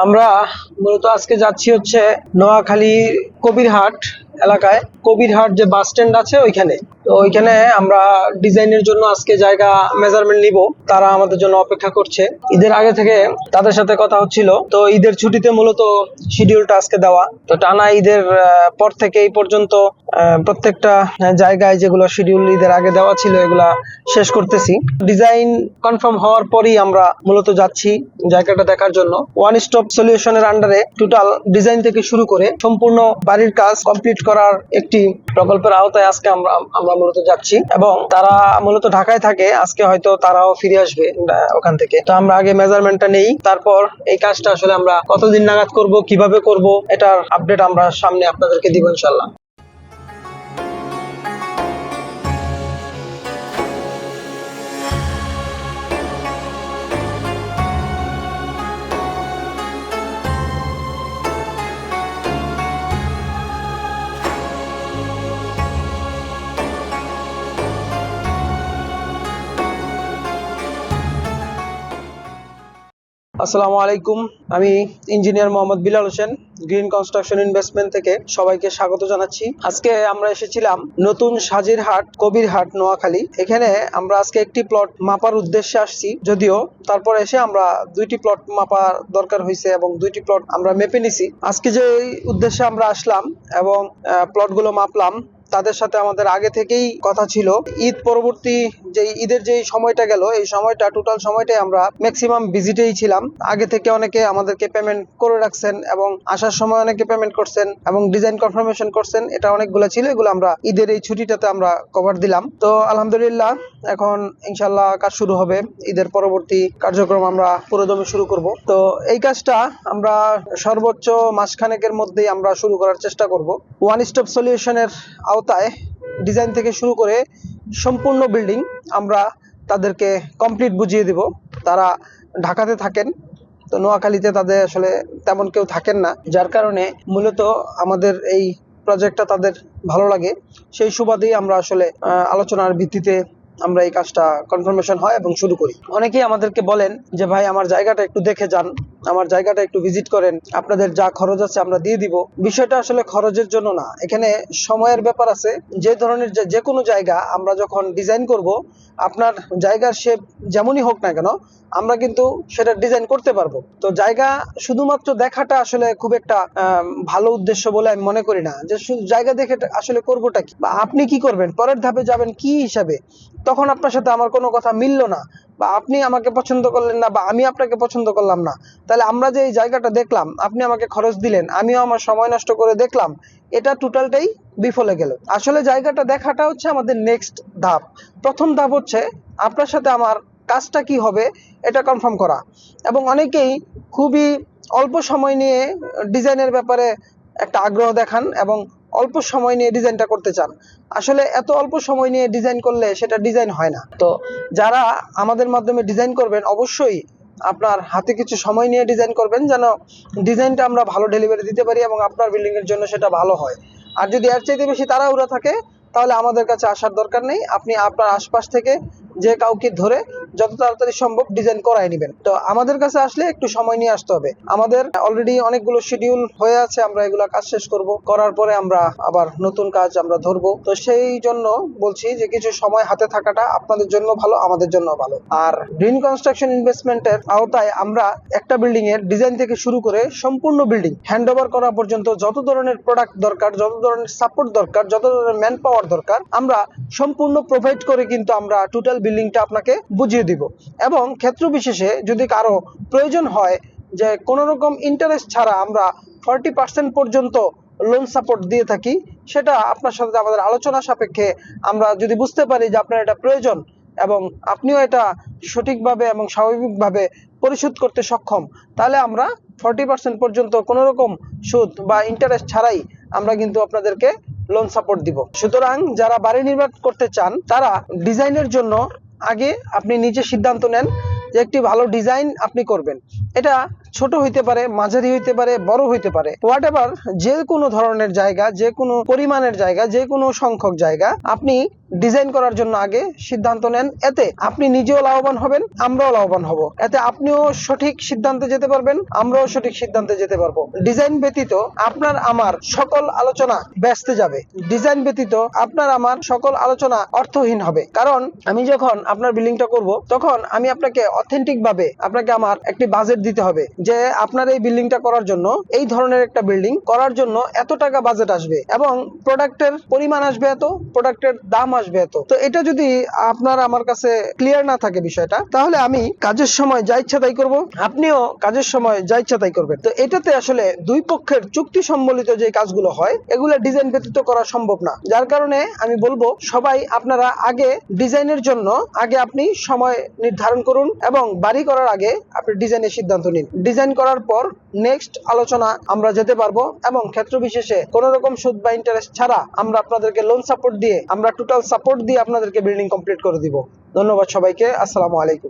আমরা মূলত আজকে যাচ্ছি হচ্ছে নোয়াখালী কবিরহাট এলাকায়। কবিরহাট যে বাস স্ট্যান্ড আছে ওইখানে। তো ওইখানে আমরা ডিজাইনের জন্য আজকে জায়গা মেজারমেন্ট নিব। তারা আমাদের জন্য অপেক্ষা করছে। ঈদের আগে থেকে তাদের সাথে কথা হচ্ছিল। তো ঈদের ছুটিতে মূলত শিডিউলটা আজকে দেওয়া। তো টানা ঈদের পর থেকে এই পর্যন্ত প্রত্যেকটা জায়গায় যেগুলো শিডিউল ঈদের আগে দেওয়া ছিল, এগুলা শেষ করতেছি। ডিজাইন কনফার্ম হওয়ার পরই আমরা মূলত যাচ্ছি জায়গাটা দেখার জন্য। ওয়ান স্টপ সলিউশনের আন্ডারে টোটাল ডিজাইন থেকে শুরু করে সম্পূর্ণ বাড়ির কাজ কমপ্লিট করার একটি প্রকল্পের আওতায় আজকে আমরা আমরা মূলত যাচ্ছি। এবং তারা মূলত ঢাকায় থাকে, আজকে হয়তো তারাও ফিরে আসবে ওখান থেকে। তো আমরা আগে মেজারমেন্টটা নেই, তারপর এই কাজটা আসলে আমরা কতদিন নাগাদ করব, কীভাবে করব, এটার আপডেট আমরা সামনে আপনাদেরকে দিব ইনশাল্লাহ আসসালামু আলাইকুম। আমি engineer Mohammad Bilal Hossain, green construction investment থেকে সবাইকে স্বাগত জানাচ্ছি। আজকে আমরা এসেছিলাম নতুন সাজির হাট কবির হাট নোয়াখালী। এখানে আমরা আজকে একটি প্লট মাপার উদ্দেশ্যে আসছি। যদিও তারপর এসে আমরা দুইটি প্লট মাপার দরকার হয়েছে এবং দুইটি প্লট আমরা মেপে নিছি। আজকে যে উদ্দেশ্যে আমরা আসলাম এবং প্লটগুলো মাপলাম তাদের সাথে আমাদের আগে থেকেই কথা ছিল। ঈদ পরবর্তী যে ঈদের যে সময়টা গেল, এই সময়টা টোটাল সময়টাই আমরা ম্যাক্সিমাম ভিজিটেই ছিলাম। আগে থেকে অনেকে আমাদেরকে পেমেন্ট করে রাখছেন এবং আসার সময় অনেকে পেমেন্ট করছেন এবং ডিজাইন কনফার্মেশন করছেন, এটা অনেকগুলো ছিল, এগুলো আমরা ঈদের এই ছুটিটাতে আমরা কভার দিলাম। তো আলহামদুলিল্লাহ, এখন ইনশাল্লাহ কাজ শুরু হবে। ঈদের পরবর্তী কার্যক্রম আমরা পুরোদমে শুরু করব। তো এই কাজটা আমরা সর্বোচ্চ মাসখানেকের মধ্যেই আমরা শুরু করার চেষ্টা করব। ওয়ান স্টপ সলিউশনের আওতায় ডিজাইন থেকে শুরু করে সম্পূর্ণ বিল্ডিং আমরা তাদেরকে কমপ্লিট বুঝিয়ে দিব। তারা ঢাকাতে থাকেন, তো নোয়াখালীতে তাদের আসলে তেমন কেউ থাকেন না, যার কারণে মূলত আমাদের এই প্রজেক্টটা তাদের ভালো লাগে। সেই সুবাদেই আমরা আসলে আলোচনার ভিত্তিতে আমরা এই কাজটা কনফার্মেশন হয় এবং শুরু করি। অনেকেই আমাদেরকে বলেন যে, ভাই, আমার জায়গাটা একটু দেখে যান। আমার জায়গাটা একটু ভিজিট করেন। আপনাদের যা খরচ আছে আমরা দিয়ে দিব। বিষয়টা আসলে খরচের জন্য না। এখানে সময়ের ব্যাপার আছে। যে ধরনের যে- কোনো জায়গা আমরা যখন ডিজাইন করব, আপনার জায়গার শেপ যেমনই হোক না কেন, আমরা কিন্তু সেটা ডিজাইন করতে পারব। তো জায়গা শুধুমাত্র দেখাটা আসলে খুব একটা ভালো উদ্দেশ্য বলে আমি মনে করি না। যে শুধু জায়গা দেখে আসলে করবোটা কি? বা আপনি কি করবেন? পরের ধাপে যাবেন কি হিসাবে? তখন আপনার সাথে আমার কোনো কথা মিললো না। বা আপনি আমাকে পছন্দ করলেন না বা আমি আপনাকে পছন্দ করলাম না, তাহলে আমরা যে এই জায়গাটা দেখলাম, আপনি আমাকে খরচ দিলেন, আমিও আমার সময় নষ্ট করে দেখলাম, এটা টোটালটাই বিফলে গেল। আসলে জায়গাটা দেখাটা হচ্ছে আমাদের নেক্সট ধাপ। প্রথম ধাপ হচ্ছে আপনার সাথে আমার কাজটা কি হবে, এটা কনফার্ম করা। এবং অনেকেই খুবই অল্প সময় নিয়ে ডিজাইনের ব্যাপারে একটা আগ্রহ দেখান এবং অল্প সময় নিয়ে ডিজাইনটা করতে চান। আসলে এত অল্প সময় নিয়ে ডিজাইন করলে সেটা ডিজাইন হয় না। তো যারা আমাদের মাধ্যমে ডিজাইন করবেন, অবশ্যই আপনার হাতে কিছু সময় নিয়ে ডিজাইন করবেন যেন ডিজাইনটা আমরা ভালো ডেলিভারি দিতে পারি এবং আপনার বিল্ডিং এর জন্য সেটা ভালো হয়। আর যদি এর চাইতে বেশি তাড়াহুড়া থাকে, তাহলে আমাদের কাছে আসার দরকার নেই। আপনি আপনার আশপাশ থেকে যে কাউকে ধরে যত তাড়াতাড়ি সম্ভব ডিজাইন করাই নেবেন। তো আমাদের কাছে আসলে একটু সময় নিয়ে আসতে হবে। আমাদের অলরেডি অনেকগুলো শিডিউল হয়ে আছে, আমরা এগুলো কাজ শেষ করব। করার পরে আমরা আবার নতুন কাজ আমরা ধরবো। তো সেই জন্য বলছি যে কিছু সময় হাতে থাকাটা আপনাদের জন্য ভালো, আমাদের জন্য ভালো। আর গ্রিন কনস্ট্রাকশন ইনভেস্টমেন্টের আওতায় আমরা একটা বিল্ডিং এর ডিজাইন থেকে শুরু করে সম্পূর্ণ বিল্ডিং হ্যান্ড ওভার করা পর্যন্ত যত ধরনের প্রোডাক্ট দরকার, যত ধরনের সাপোর্ট দরকার, যত ধরনের ম্যান পাওয়ার দরকার, আমরা সম্পূর্ণ প্রোভাইড করে কিন্তু আমরা টোটাল বিল্ডিংটা আপনাকে বুঝিয়ে দিব। এবং ক্ষেত্র বিশেষে যদি কারও প্রয়োজন হয় যে কোনো রকম ইন্টারেস্ট ছাড়া আমরা ফর্টি পার্সেন্ট পর্যন্ত লোন সাপোর্ট দিয়ে থাকি, সেটা আপনার সাথে আমাদের আলোচনা সাপেক্ষে আমরা যদি বুঝতে পারি যে আপনার এটা প্রয়োজন এবং আপনিও এটা সঠিকভাবে এবং স্বাভাবিকভাবে পরিশোধ করতে সক্ষম, তাহলে আমরা ফর্টি পার্সেন্ট পর্যন্ত কোনো রকম সুদ বা ইন্টারেস্ট ছাড়াই আমরা কিন্তু আপনাদেরকে লোন সাপোর্ট দিব। সুতরাং যারা বাড়ি নির্মাণ করতে চান, তারা ডিজাইনের জন্য আগে আপনি নিজে সিদ্ধান্ত নেন যে একটি ভালো ডিজাইন আপনি করবেন। এটা ছোট হইতে পারে, মাঝারি হইতে পারে, বড় হইতে পারে। হোয়াট এভার যে কোনো ধরনের জায়গা যে কোনো পরিমাণের জায়গা যে কোনো সংখ্যক জায়গা, আপনি ডিজাইন করার জন্য আগে সিদ্ধান্ত নেন, এতে আপনি নিজেও লাভবান হবেন, আমরাও লাভবান হব। এতে আপনিও সঠিক সিদ্ধান্তে যেতে পারবেন, আমরাও সঠিক সিদ্ধান্তে যেতে পারব। ডিজাইন ব্যতীত আপনার আমার সকল আলোচনা ব্যস্ত যাবে। ডিজাইন ব্যতীত আপনার আমার সকল আলোচনা অর্থহীন হবে। কারণ আমি যখন আপনার বিল্ডিংটা করব, তখন আমি আপনাকে অথেন্টিক ভাবে আপনাকে আমার একটি বাজেট দিতে হবে যে আপনার এই বিল্ডিংটা করার জন্য, এই ধরনের একটা বিল্ডিং করার জন্য এত টাকা বাজেট আসবে এবং প্রোডাক্টের পরিমাণ আসবে এত, প্রোডাক্টের দাম আসবে এত। তো এটা যদি আপনার আমার কাছে ক্লিয়ার না থাকে বিষয়টা, তাহলে আমি কাজের সময় যা ইচ্ছা তাই করব, আপনিও কাজের সময় যা ইচ্ছা তাই করবেন। তো এটাতে আসলে দুই পক্ষের চুক্তি সম্বলিত যে কাজগুলো হয়, এগুলো ডিজাইন ব্যতীত করা সম্ভব না। যার কারণে আমি বলব, সবাই আপনারা আগে ডিজাইনের জন্য আগে আপনি সময় নির্ধারণ করুন এবং বাড়ি করার আগে আপনি ডিজাইনের সিদ্ধান্ত নিন। ডিজাইন করার পর নেক্সট আলোচনা আমরা যেতে পারব এবং ক্ষেত্র বিশেষে কোন রকম সুদ বা ইন্টারেস্ট ছাড়া আমরা আপনাদেরকে লোন সাপোর্ট দিয়ে আমরা টোটাল সাপোর্ট দিয়ে আপনাদেরকে বিল্ডিং কমপ্লিট করে দিব। ধন্যবাদ সবাইকে আসসালামু আলাইকুম।